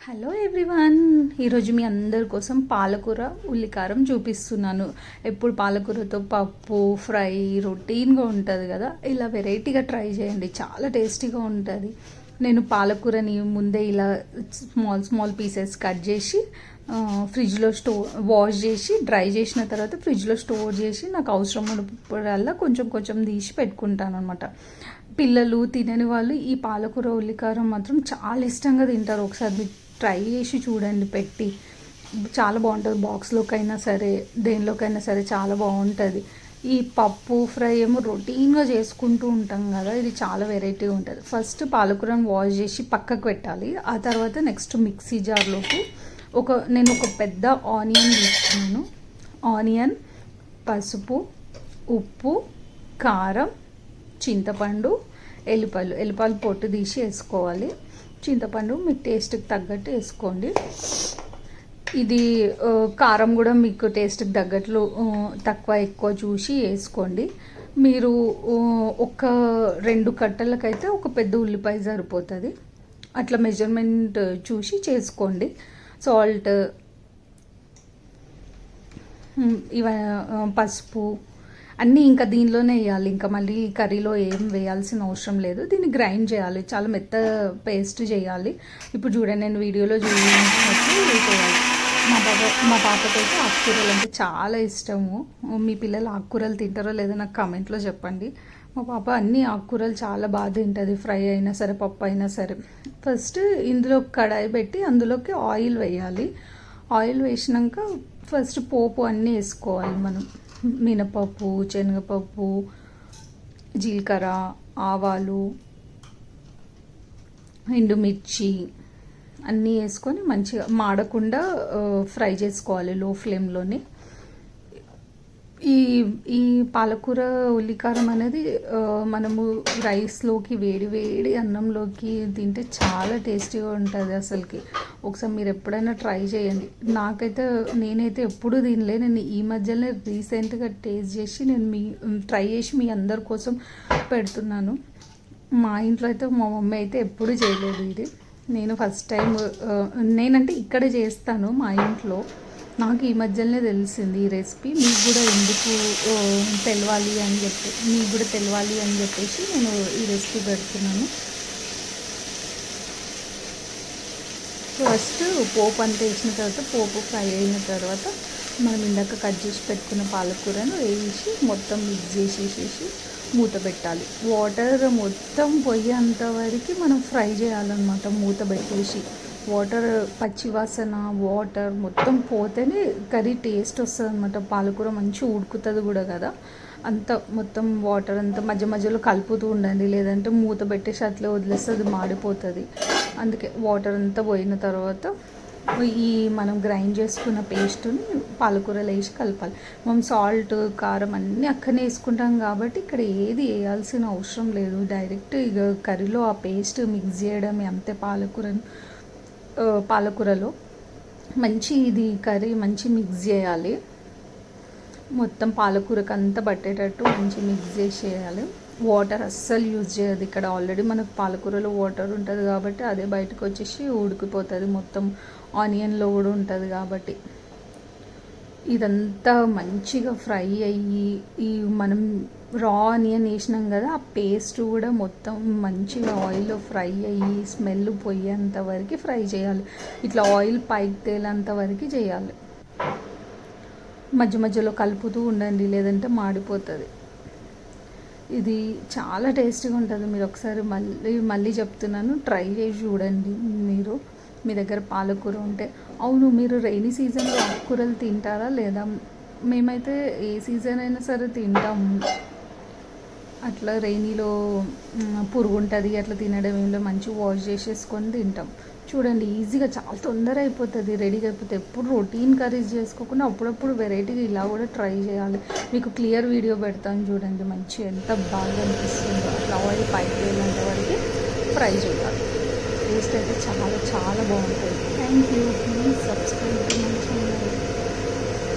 Hello everyone ఈరోజు మీ అందరి కోసం పాలకూర ఉల్లికారం చూపిస్తున్నాను. ఎప్పుడు పాలకూరతో పప్పు ఫ్రై రొటీన్గా ఉంటుంది కదా ఇలా వెరైటీగా ట్రై చేయండి. చాలా టేస్టీగా ఉంటుంది. నేను పాలకూరని ముందే ఇలా స్మాల్ స్మాల్ పీసెస్ కట్ చేసి ఫ్రిడ్జ్లో స్టోర్ వాష్ చేసి డ్రై చేసిన తర్వాత ఫ్రిడ్జ్లో స్టోర్ చేసి నాకు అవసరం ఉన్నప్పుడల్లా కొంచెం కొంచెం తీసి పెట్టుకుంటాను అనమాట పిల్లలు తినని వాళ్ళు ఈ పాలకూర ఉల్లికారం మాత్రం చాలా ఇష్టంగా తింటారు. ఒకసారి ట్రై చేసి చూడండి పెట్టి. చాలా బాగుంటుంది. బాక్స్లోకైనా సరే దేనిలోకైనా సరే చాలా బాగుంటుంది. ఈ పప్పు ఫ్రై ఏమో రొటీన్గా చేసుకుంటూ ఉంటాం కదా ఇది చాలా వెరైటీగా ఉంటుంది. ఫస్ట్ పాలకూరను వాష్ చేసి పక్కకు పెట్టాలి. ఆ తర్వాత నెక్స్ట్ మిక్సీ జార్లోకి ఒక నేను ఒక పెద్ద ఆనియన్ తీసుకున్నాను. ఆనియన్ పసుపు ఉప్పు కారం చింతపండు ఎల్లిపాయలు. ఎల్లిపాయలు పొట్టు తీసి వేసుకోవాలి. చింతపండు మీ టేస్ట్కి తగ్గట్టు వేసుకోండి. ఇది కారం కూడా మీకు టేస్ట్కి తగ్గట్లు తక్కువ ఎక్కువ చూసి వేసుకోండి. మీరు ఒక రెండు కట్టలకైతే ఒక పెద్ద ఉల్లిపాయ సరిపోతుంది. అట్లా మెజర్మెంట్ చూసి చేసుకోండి. సాల్ట్ ఇవ పసుపు అన్నీ ఇంకా దీనిలోనే వేయాలి. ఇంకా మళ్ళీ కర్రీలో ఏం వేయాల్సిన అవసరం లేదు. దీన్ని గ్రైండ్ చేయాలి. చాలా మెత్త పేస్ట్ చేయాలి. ఇప్పుడు చూడండి నేను వీడియోలో చూపించినట్టు చేయాలి మా పాప మా పాపకైతే ఆకుకూరలు అంటే చాలా ఇష్టము. మీ పిల్లలు ఆకుకూరలు తింటారో లేదో నాకు కామెంట్లో చెప్పండి. మా పాప అన్ని ఆకుకూరలు చాలా బాగా తింటుంది. ఫ్రై అయినా సరే పప్పు అయినా సరే. ఫస్ట్ ఇందులో కడాయి పెట్టి అందులోకి ఆయిల్ వేయాలి. ఆయిల్ వేసినాక ఫస్ట్ పోపు అన్నీ వేసుకోవాలి మనం. మినపప్పు శనగపప్పు జీలకర్ర ఆవాలు ఎండుమిర్చి అన్నీ వేసుకొని మంచిగా మాడకుండా ఫ్రై చేసుకోవాలి లో ఫ్లేమ్లోనే. ఈ ఈ పాలకూర ఉల్లికారం అనేది మనము రైస్లోకి వేడి వేడి అన్నంలోకి తింటే చాలా టేస్టీగా ఉంటుంది అసలుకి. ఒకసారి మీరు ఎప్పుడైనా ట్రై చేయండి. నాకైతే నేనైతే ఎప్పుడూ తినలే. నేను ఈ మధ్యలోనే రీసెంట్గా టేస్ట్ చేసి నేను మీ ట్రై చేసి మీ అందరి కోసం పెడుతున్నాను. మా ఇంట్లో అయితే మా మమ్మీ అయితే ఎప్పుడూ చేయలేదు ఇది. నేను ఫస్ట్ టైం నేనంటే ఇక్కడే చేస్తాను మా ఇంట్లో. నాకు ఈ మధ్యలోనే తెలిసింది ఈ రెసిపీ. మీకు కూడా ఎందుకు తెలవాలి అని చెప్పి మీకు కూడా తెలవాలి అని చెప్పేసి నేను ఈ రెసిపీ పెడుతున్నాను. ఫస్ట్ పోపు అంతా వేసిన తర్వాత పోపు ఫ్రై అయిన తర్వాత మనం ఇందాక కట్ చేసి పెట్టుకున్న పాలకూరను వేసి మొత్తం మిక్స్ చేసేసేసి మూత పెట్టాలి. వాటర్ మొత్తం పోయేంత వరకు మనం ఫ్రై చేయాలన్నమాట మూత పెట్టేసి. వాటర్ పచ్చి వాసన వాటర్ మొత్తం పోతేనే కర్రీ టేస్ట్ వస్తుంది అనమాట పాలకూర మంచిగా ఉడుకుతుంది కూడా కదా. అంత మొత్తం వాటర్ అంతా మధ్య మధ్యలో కలుపుతూ ఉండండి. లేదంటే మూత పెట్టేసి అట్లా వదిలేస్తే అది మాడిపోతుంది. అందుకే వాటర్ అంతా పోయిన తర్వాత ఈ మనం గ్రైండ్ చేసుకున్న పేస్ట్ని పాలకూరలో వేసి కలపాలి. మనం సాల్ట్ కారం అన్నీ అక్కడనే వేసుకుంటాం కాబట్టి ఇక్కడ ఏది వేయాల్సిన అవసరం లేదు. డైరెక్ట్ ఇక కర్రీలో ఆ పేస్ట్ మిక్స్ చేయడమే అంతే. పాలకూరను పాలకూరలో. మంచి ఇది కర్రీ మంచి మిక్స్ చేయాలి. మొత్తం పాలకూరకు అంతా పట్టేటట్టు మంచి మిక్స్ చేసేయాలి. వాటర్ అస్సలు యూజ్ చేయదు ఇక్కడ ఆల్రెడీ మనకు పాలకూరలో వాటర్ ఉంటుంది కాబట్టి అదే బయటకు వచ్చేసి ఉడికిపోతుంది. మొత్తం ఆనియన్లో కూడా ఉంటుంది కాబట్టి. ఇదంతా మంచిగా ఫ్రై అయ్యి ఈ మనం రా ఆనియన్ వేసినాం కదా ఆ పేస్ట్ కూడా మొత్తం మంచిగా ఆయిల్లో ఫ్రై అయ్యి స్మెల్ పోయేంత వరకు ఫ్రై చేయాలి. ఇట్లా ఆయిల్ పైకి తేలేంత వరకు చేయాలి. మధ్య మధ్యలో కలుపుతూ ఉండండి లేదంటే మాడిపోతుంది. ఇది చాలా టేస్టీగా ఉంటుంది. మీరు ఒకసారి మళ్ళీ మళ్ళీ చెప్తున్నాను ట్రై చేసి చూడండి మీరు. మీ దగ్గర పాలకూర ఉంటే. అవును మీరు రైనీ సీజన్లో ఆకుకూరలు తింటారా లేదా? మేమైతే ఏ సీజన్ అయినా సరే తింటాము. అట్లా రైనీలో పురుగు ఉంటుంది అట్లా తినడం ఏంలో మంచి వాష్ చేసేసుకొని తింటాం. చూడండి ఈజీగా చాలా తొందర అయిపోతుంది రెడీగా అయిపోతే ఎప్పుడు రొటీన్ కర్రీస్ చేసుకోకుండా అప్పుడప్పుడు వెరైటీగా ఇలా కూడా ట్రై చేయాలి. మీకు క్లియర్ వీడియో పెడతాను చూడండి మంచి ఎంత బాగా అనిపిస్తుందో. అట్లా ఆయిల్ పైకి వెళ్ళేంత వరకు ఫ్రై చేయాలి టేస్ట్ అయితే చాలా చాలా బాగుంటుంది. Thank you please subscribe my channel